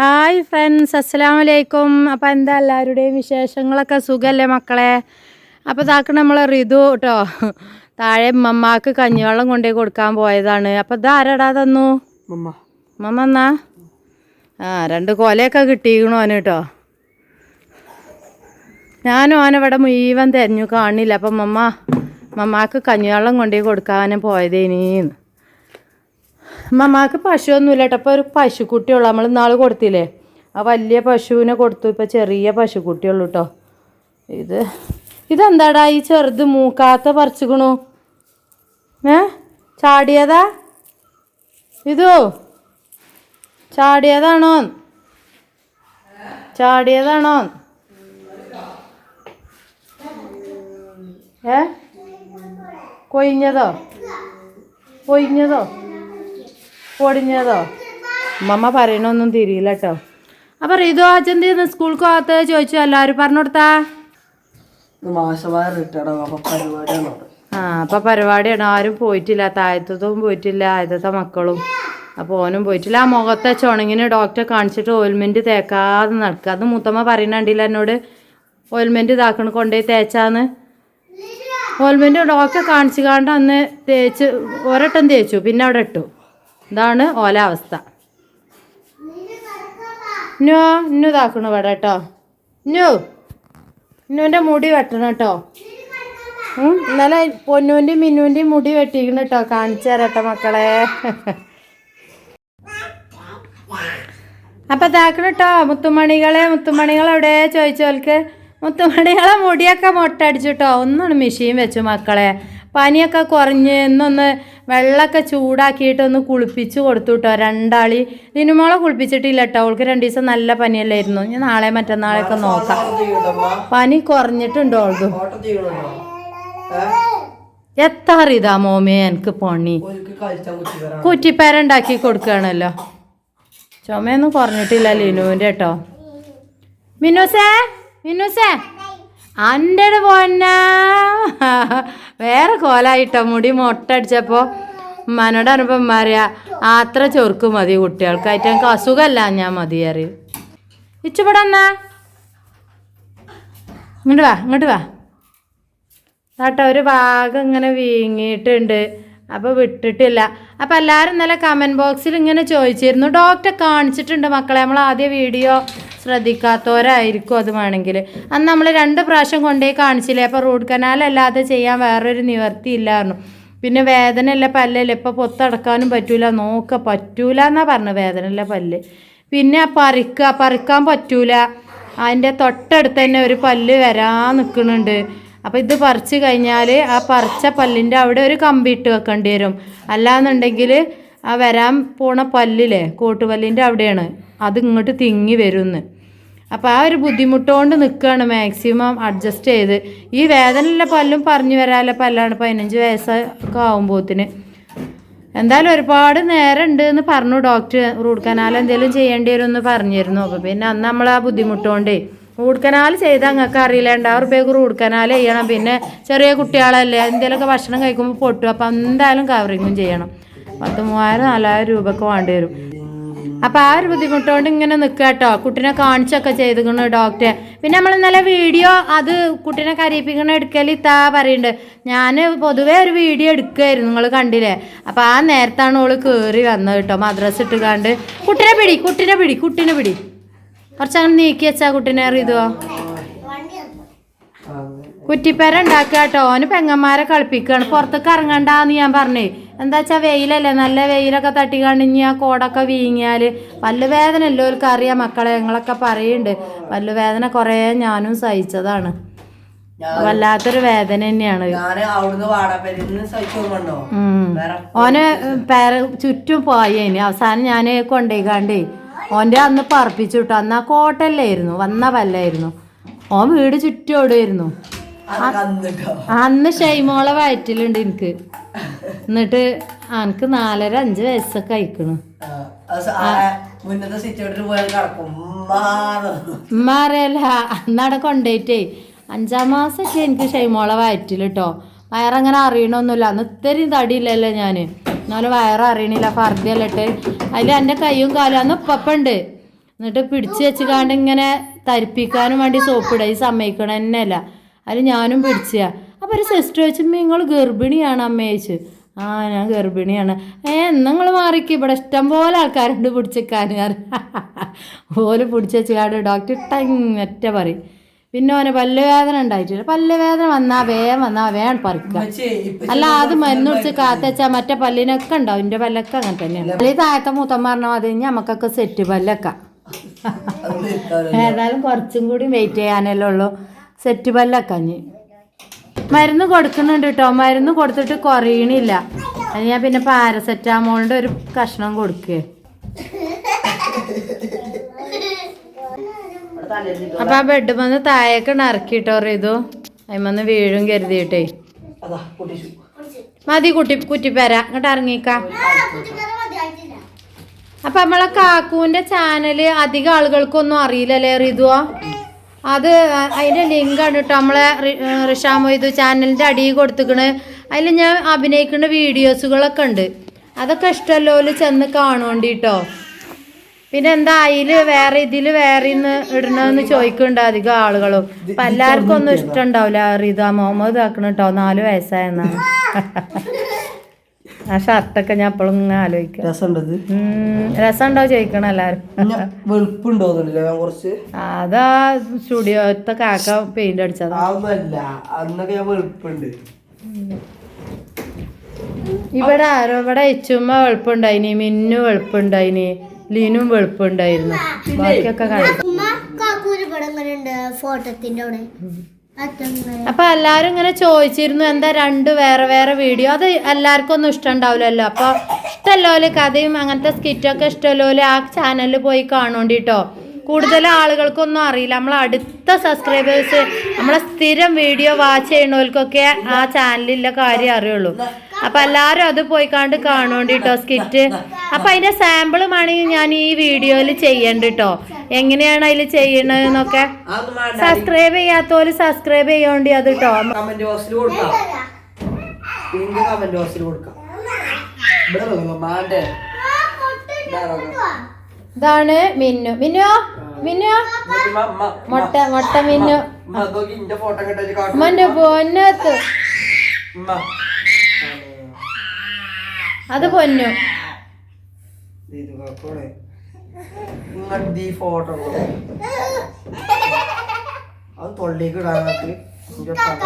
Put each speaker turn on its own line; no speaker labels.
Hi friends അസ്സലാം വലൈക്കും അപ്പോൾ എന്താ എല്ലാവരുടെയും വിശേഷങ്ങളൊക്കെ സുഖമല്ലേ മക്കളെ? അപ്പോൾ ഇതാക്ക് നമ്മൾ ഋതു കേട്ടോ താഴെ മമ്മാക്ക് കഞ്ഞിവെള്ളം കൊണ്ടുപോയി കൊടുക്കാൻ പോയതാണ്. അപ്പോൾ ഇതാരടാ തന്നു?
മമ്മ.
മമ്മ എന്നാ? ആ രണ്ട് കൊലയൊക്കെ കിട്ടിയിരിക്കണു അവന് കേട്ടോ ഞാനും അവനവിടെ മുഴുവൻ തിരഞ്ഞു കാണില്ല. അപ്പം മമ്മ മമ്മാക്ക് കഞ്ഞിവെള്ളം കൊണ്ടുപോയി കൊടുക്കാൻ പോയതേനീന്ന്. മമ്മാക്ക് പശുവൊന്നുമില്ല കേട്ടോ. അപ്പോൾ ഒരു പശുക്കുട്ടിയുള്ളൂ. നമ്മൾ ഇന്നാൾ കൊടുത്തില്ലേ? ആ വലിയ പശുവിനെ കൊടുത്തു. ഇപ്പോൾ ചെറിയ പശുക്കുട്ടിയുള്ളൂ കേട്ടോ ഇത് ഇതെന്താടാ ഈ ചെറുത് മൂക്കാത്ത പറിച്ചുക്കണു? ഏ? ചാടിയതാ? ഇതോ? ചാടിയതാണോ? ചാടിയതാണോ? ഏ? കൊയിഞ്ഞതോ? കൊയിഞ്ഞതോ? പൊടിഞ്ഞതോ? അമ്മമ്മ പറയണൊന്നും തിരിയില്ല കേട്ടോ അപ്പം റിതു അച്ഛൻ സ്കൂൾക്ക് പോകാത്ത ചോദിച്ചു. എല്ലാവരും പറഞ്ഞു കൊടുത്താ?
അപ്പൊ.
ആ അപ്പം പരിപാടിയാണ്. ആരും പോയിട്ടില്ല. താഴത്തതും പോയിട്ടില്ല. ആദ്യത്തെ മക്കളും. അപ്പോൾ ഓനും പോയിട്ടില്ല. ആ മുഖത്തെ ചുണങ്ങിന് ഡോക്ടറെ കാണിച്ചിട്ട് ഓയിൽമെന്റ് തേക്കാതെ നടക്കുക. അത് മുത്തമ്മ പറയുന്നുണ്ടില്ല എന്നോട്? ഓയിൽമെന്റ് ഇതാക്കണം കൊണ്ടുപോയി തേച്ചാന്ന്. ഓയിൽമെന്റ് ഡോക്ടറെ കാണിച്ചു കാണ്ട് അന്ന് തേച്ച് ഒരട്ടം തേച്ചു. പിന്നെ അവിടെ ഇട്ടു. ഇതാണ് ഓല അവസ്ഥ ഇന്നോ ഇന്നു ഇതാക്കണു ഇവിടെ കേട്ടോ. ഇന്നു ഇന്നുവിന്റെ മുടി വെട്ടണം കേട്ടോ. ഇന്നലെ പൊന്നുവിന്റെയും മിന്നുവിന്റെയും മുടി വെട്ടിക്കണം കേട്ടോ. കാണിച്ചു തരട്ടെ മക്കളെ. അപ്പൊ ഇതാക്കണം കേട്ടോ. മുത്തുമണികളെ മുത്തുമണികൾ എവിടെ? ചോദിച്ചോൽക്ക്. മുത്തുമണികളെ മുടിയൊക്കെ മൊട്ടടിച്ചു കേട്ടോ. ഒന്നാണ് മെഷീൻ വെച്ചു മക്കളെ. പനിയൊക്കെ കുറഞ്ഞ് ഇന്നൊന്ന് വെള്ളമൊക്കെ ചൂടാക്കിയിട്ട് ഒന്ന് കുളിപ്പിച്ച് കൊടുത്തു കേട്ടോ രണ്ടാളി നിനുമോളെ കുളിപ്പിച്ചിട്ടില്ല കേട്ടോ അവൾക്ക് രണ്ട് ദിവസം നല്ല പനിയല്ലായിരുന്നു. ഞാൻ നാളെ മറ്റന്നാളെയൊക്കെ നോക്കാം. പനി കുറഞ്ഞിട്ടുണ്ടോ അവൾക്ക് എത്താറിതാ മോമേ എനിക്ക് പണി? കുറ്റിപ്പേരുണ്ടാക്കി കൊടുക്കുകയാണല്ലോ ചുമയൊന്നും കുറഞ്ഞിട്ടില്ല ലിനുവിന്റെ കേട്ടോ മിനുസേ മിനുസേ എന്റെ പോന്നാ. വേറെ കോലായിട്ടോ? മുടി മൊട്ടടിച്ചപ്പോൾ ഉമ്മാനോട് അനുഭവം മാറിയ അത്ര ചൊറുക്ക് മതി കുട്ടികൾക്കായിട്ട്. എനിക്ക് അസുഖമല്ല ഞാൻ മതി അറിയും ഇച്ചുപടെ എന്നാ ഇങ്ങോട്ട് വാ ഇങ്ങോട്ട് വാ. കേട്ടോ ഒരു ഭാഗം ഇങ്ങനെ വീങ്ങിയിട്ടുണ്ട്. അപ്പോൾ വിട്ടിട്ടില്ല. അപ്പോൾ എല്ലാവരും ഇന്നലെ കമന്റ് ബോക്സിൽ ഇങ്ങനെ ചോദിച്ചിരുന്നു. ഡോക്ടറെ കാണിച്ചിട്ടുണ്ട് മക്കളെ നമ്മൾ ആദ്യ വീഡിയോ ശ്രദ്ധിക്കാത്തവരായിരിക്കും അത് വേണമെങ്കിൽ. അന്ന് നമ്മൾ രണ്ട് പ്രാവശ്യം കൊണ്ടേ കാണിച്ചില്ലേ? അപ്പോൾ റൂട്ട് കനാൽ അല്ലാതെ ചെയ്യാൻ വേറൊരു നിവർത്തി ഇല്ലായിരുന്നു. പിന്നെ വേദനയല്ല പല്ലല്ലേ ഇപ്പോൾ പൊത്തടക്കാനും പറ്റൂല. നോക്ക പറ്റൂല എന്നാ പറഞ്ഞു വേദനയല്ല പല്ല്. പിന്നെ പറിക്കുക പറിക്കാൻ പറ്റൂല. അതിന്റെ തൊട്ടടുത്ത് തന്നെ ഒരു പല്ല് വരാൻ നിൽക്കുന്നുണ്ട്. അപ്പോൾ ഇത് പറിച്ച് കഴിഞ്ഞാൽ ആ പറിച്ച പല്ലിന്റെ അവിടെ ഒരു കമ്പി ഇട്ട് വെക്കേണ്ടി വരും. അല്ലാന്നുണ്ടെങ്കിൽ ആ വരാൻ പോണ പല്ലില്ലേ കോട്ടുപല്ലിന്റെ അവിടെയാണ്. അത് ഇങ്ങോട്ട് തിങ്ങി വരുമെന്ന് അപ്പോൾ ആ ഒരു ബുദ്ധിമുട്ടുകൊണ്ട് നിൽക്കുകയാണ് മാക്സിമം അഡ്ജസ്റ്റ് ചെയ്ത്. ഈ വേദനയുള്ള പല്ലും പറഞ്ഞു വരാനുള്ള പല്ലാണ് പതിനഞ്ച് വയസ്സൊക്കെ ആകുമ്പോത്തിന് എന്തായാലും ഒരുപാട് നേരം ഉണ്ട് എന്ന് പറഞ്ഞു ഡോക്ടർ റൂട്ട് കനാൽ എന്തെങ്കിലും ചെയ്യേണ്ടി വരും എന്ന് പറഞ്ഞിരുന്നു. അപ്പോൾ പിന്നെ അന്ന് നമ്മൾ ആ ബുദ്ധിമുട്ടുകൊണ്ടേ റൂട്ട് കനാൽ ചെയ്താൽ നിങ്ങൾക്ക് അറിയില്ല. രണ്ടായിരം റുപ്യക്ക് റൂട്ട് കനാൽ ചെയ്യണം. പിന്നെ ചെറിയ കുട്ടികളല്ലേ എന്തെങ്കിലുമൊക്കെ ഭക്ഷണം കഴിക്കുമ്പോൾ പൊട്ടും. അപ്പോൾ എന്തായാലും കവറിങ്ങും ചെയ്യണം. പത്ത് മൂവായിരം നാലായിരം രൂപയൊക്കെ വേണ്ടി വരും. അപ്പോൾ ആ ഒരു ബുദ്ധിമുട്ടുകൊണ്ട് ഇങ്ങനെ നിൽക്കുക കേട്ടോ കുട്ടീനെ കാണിച്ചൊക്കെ ചെയ്തിക്കണു ഡോക്ടറെ. പിന്നെ നമ്മൾ ഇന്നലെ വീഡിയോ അത് കുട്ടീനെ കരയിപ്പിക്കണ എടുക്കൽ ഇത്താ പറയുന്നുണ്ട് ഞാൻ പൊതുവേ ഒരു വീഡിയോ എടുക്കുമായിരുന്നു നിങ്ങൾ കണ്ടില്ലേ? അപ്പോൾ ആ നേരത്താണ് ഓൾ കയറി വന്നത് കേട്ടോ മദ്രസ് ഇട്ട് കണ്ട്. കുട്ടീനെ പിടി കുട്ടീനെ പിടി കുട്ടീനെ പിടി. കുറച്ചങ്ങനെ നീക്കി വെച്ചാ കുട്ടീനെ അറിയുതോ കുറ്റിപ്പേര ഉണ്ടാക്കുക ഓന് പെങ്ങന്മാരെ കളിപ്പിക്കുകയാണ് പുറത്തേക്ക് ഇറങ്ങണ്ടാന്ന് ഞാൻ പറഞ്ഞേ. എന്താ വെച്ചാൽ വെയിലല്ലേ? നല്ല വെയിലൊക്കെ തട്ടി കണ്ടിഞ്ഞ് ആ കോടൊക്കെ വീങ്ങിയാൽ പല്ലുവേദന എല്ലാവർക്കും അറിയാം? മക്കളെ ഞങ്ങളൊക്കെ പറയുന്നുണ്ട് പല്ലുവേദന കുറേ ഞാനും സഹിച്ചതാണ്. വല്ലാത്തൊരു വേദന തന്നെയാണ്. ഓന് പേര ചുറ്റും പോയേന്. അവസാനം ഞാൻ കൊണ്ടുപോയിക്കാണ്ടേ ഓന്റെ അന്ന് പറപ്പിച്ചു വിട്ടു അന്ന് ആ കോട്ടല്ലായിരുന്നു വന്ന പല്ലായിരുന്നു. ഓൻ വീട് ചുറ്റും ഓടുമായിരുന്നു
അതൊക്കെ അന്നിട്ടോ
അന്ന് ഷൈമോളെ വയറ്റിലുണ്ട് എനിക്ക്. എന്നിട്ട് എനിക്ക് നാലര അഞ്ച് വയസ്സൊക്കെ അയക്കണു
ആ, അത് സ- ആ മുന്നത്തെ സിറ്റൗട്ടിൽ പോയാൽ കിടക്കും ഉമ്മാന്ന്.
ഉമ്മ അറിയല്ല അന്നവിടെ കൊണ്ടേറ്റേ അഞ്ചാം മാസമൊക്കെ എനിക്ക് ഷൈമോളെ വയറ്റിലിട്ടോ. വയറങ്ങനെ അറിയണമൊന്നുമില്ല അന്ന് ഇത്രയും തടിയില്ലല്ലോ ഞാൻ എന്നാലും വയറ് അറിയണില്ല ഫർദിയല്ലിട്ട്. അതിൽ എന്റെ കൈയും കാലും അന്ന് ഉപ്പപ്പുണ്ട്. എന്നിട്ട് പിടിച്ച് വെച്ചുകാണ്ട് ഇങ്ങനെ തരിപ്പിക്കാനും വേണ്ടി സോപ്പിടുക ഈ സമ്മതിക്കണം തന്നെയല്ല അതിൽ ഞാനും പിടിച്ചാ അപ്പോൾ ഒരു സിസ്റ്റർ ചോദിച്ചു നിങ്ങൾ ഗർഭിണിയാണ് അമ്മ ചോദിച്ചു. ആ ഞാൻ ഗർഭിണിയാണ്. ഏ നിങ്ങൾ മാറിക്ക്. ഇവിടെ ഇഷ്ടം പോലെ ആൾക്കാരുണ്ട് പിടിച്ചേക്കാൻ ഓൽ പിടിച്ചാട് ഡോക്ടർ ടങ്ങറ്റ പറയും. പിന്നെ ഓനെ പല്ലുവേദന ഉണ്ടായിട്ടില്ല. പല്ലുവേദന വന്നാ വേഗം വന്നാ വേഗം പറിക്കുക അല്ല അത് മരുന്ന് കുടിച്ച് കാത്തച്ചാ മറ്റേ പല്ലിനൊക്കെ ഉണ്ടാവും. എന്റെ പല്ലൊക്കെ അങ്ങനെ തന്നെയാണ്. ഈ താഴത്തെ മൂത്തം പറഞ്ഞാൽ മതി നമുക്കൊക്കെ സെറ്റ് പല്ലൊക്കെ.
അത്
ഏതായാലും കുറച്ചും കൂടി വെയിറ്റ് ചെയ്യാനല്ലേ ഉള്ളൂ. സെറ്റ് പല്ലൊക്കെ അഞ്ഞ്. മരുന്ന് കൊടുക്കുന്നുണ്ട് കേട്ടോ മരുന്ന് കൊടുത്തിട്ട് കുറയണില്ല. അത് ഞാൻ പിന്നെ പാരസെറ്റാമോളിന്റെ ഒരു കഷ്ണം
കൊടുക്കുക.
അപ്പൊ ആ ബെഡ് വന്ന് താഴേക്ക് ഇറക്കിട്ടോ ഇതു അതിമന്ന് വീഴും കരുതിയിട്ടേ. മതി കുട്ടി കുറ്റിപ്പേര. ഇങ്ങോട്ട് ഇറങ്ങിക്ക. അപ്പൊ നമ്മളെ കാക്കുവിന്റെ ചാനൽ അധികം ആളുകൾക്കൊന്നും അറിയില്ലല്ലേ റിതുവോ? അത് അതിന്റെ ലിങ്കാണ് കേട്ടോ നമ്മളെ റിഷാമൊയ്തു ചാനലിന്റെ അടിയിൽ കൊടുത്തിക്കണ്. അതിൽ ഞാൻ അഭിനയിക്കുന്ന വീഡിയോസുകളൊക്കെ ഉണ്ട്. അതൊക്കെ ഇഷ്ടമല്ലോ ചെന്ന് കാണുകൊണ്ടിട്ടോ പിന്നെ എന്താ അതിൽ വേറെ ഇതിൽ വേറെ ഇന്ന് ഇടണമെന്ന് ചോദിക്കുന്നുണ്ട് അധികം ആളുകളും. അപ്പൊ എല്ലാവർക്കും ഒന്നും ഇഷ്ടമുണ്ടാവില്ല റിത മുഹമ്മദ് ആക്കണം കേട്ടോ നാല് വയസ്സായെന്നാണ്. ആ ഷർട്ടൊക്കെ ഞാൻ എപ്പോഴും ഇങ്ങനെ ആലോചിക്കാം.
രസമുണ്ടത്
രസമുണ്ടോ ചോദിക്കണം എല്ലാവരും?
വെളുപ്പുണ്ടോ ഞാൻ കുറച്ച്?
അതാ സ്റ്റുഡിയോത്തെ കാക്ക പെയിന്റ് അടിച്ചതാ.
അന്നൊക്കെ ഞാൻ വെളുപ്പുണ്ട്.
ഇവിടെ ആരോ ഇവിടെ എച്ചുമ്മ വെളുപ്പുണ്ടായിനി മിന്നു വെളുപ്പുണ്ടായിനി ലീനും വെളുപ്പുണ്ടായിരുന്നു. ബാക്കിയൊക്കെ
ഉണ്ട് ഫോട്ടോത്തിന്റെ അവിടെ.
അപ്പൊ എല്ലാരും ഇങ്ങനെ ചോദിച്ചിരുന്നു എന്താ രണ്ട് വേറെ വേറെ വീഡിയോ? അത് എല്ലാവർക്കും ഒന്നും ഇഷ്ടമുണ്ടാവില്ലല്ലോ. അപ്പൊ ഇഷ്ടമല്ലോൽ കഥയും അങ്ങനത്തെ സ്കിറ്റൊക്കെ ഇഷ്ടമല്ലോൽ ആ ചാനലിൽ പോയി കാണോണ്ടിട്ടോ. കൂടുതൽ ആളുകൾക്കൊന്നും അറിയില്ല. നമ്മൾ അടുത്ത സബ്സ്ക്രൈബേഴ്സ് നമ്മളെ സ്ഥിരം വീഡിയോ വാച്ച് ചെയ്യണവർക്കൊക്കെ ആ ചാനലിലെ കാര്യം അറിയുള്ളൂ. അപ്പൊ എല്ലാരും അത് പോയി കണ്ട് കാണോണ്ടിട്ടോ സ്കിറ്റ് അപ്പൊ അതിന്റെ സാമ്പിളും ആണെങ്കിൽ ഞാൻ ഈ വീഡിയോയിൽ ചെയ്യണ്ടിട്ടോ എങ്ങനെയാണ് അതിൽ ചെയ്യണതെന്നൊക്കെ? സബ്സ്ക്രൈബ് ചെയ്യാത്തോൽ സബ്സ്ക്രൈബ് ചെയ്യോണ്ടി അത് കേട്ടോ
കമന്റ് ബോക്സിൽ കൊടുക്കാം. പിങ്ക് കമന്റ് ബോക്സിൽ കൊടുക്കാം.
ഇതാണ് മിന്നു. മിന്നു? മിന്നു? മുട്ട മുട്ട മിന്നു. മന്റെ പൊന്നത്ത്. അത് പൊന്നു.
ഇങ്ങോട്ട് ഈ ഫോട്ടോ അത് തൊള്ളിക്ക്
ഇടാനായിട്ട് കാക്ക.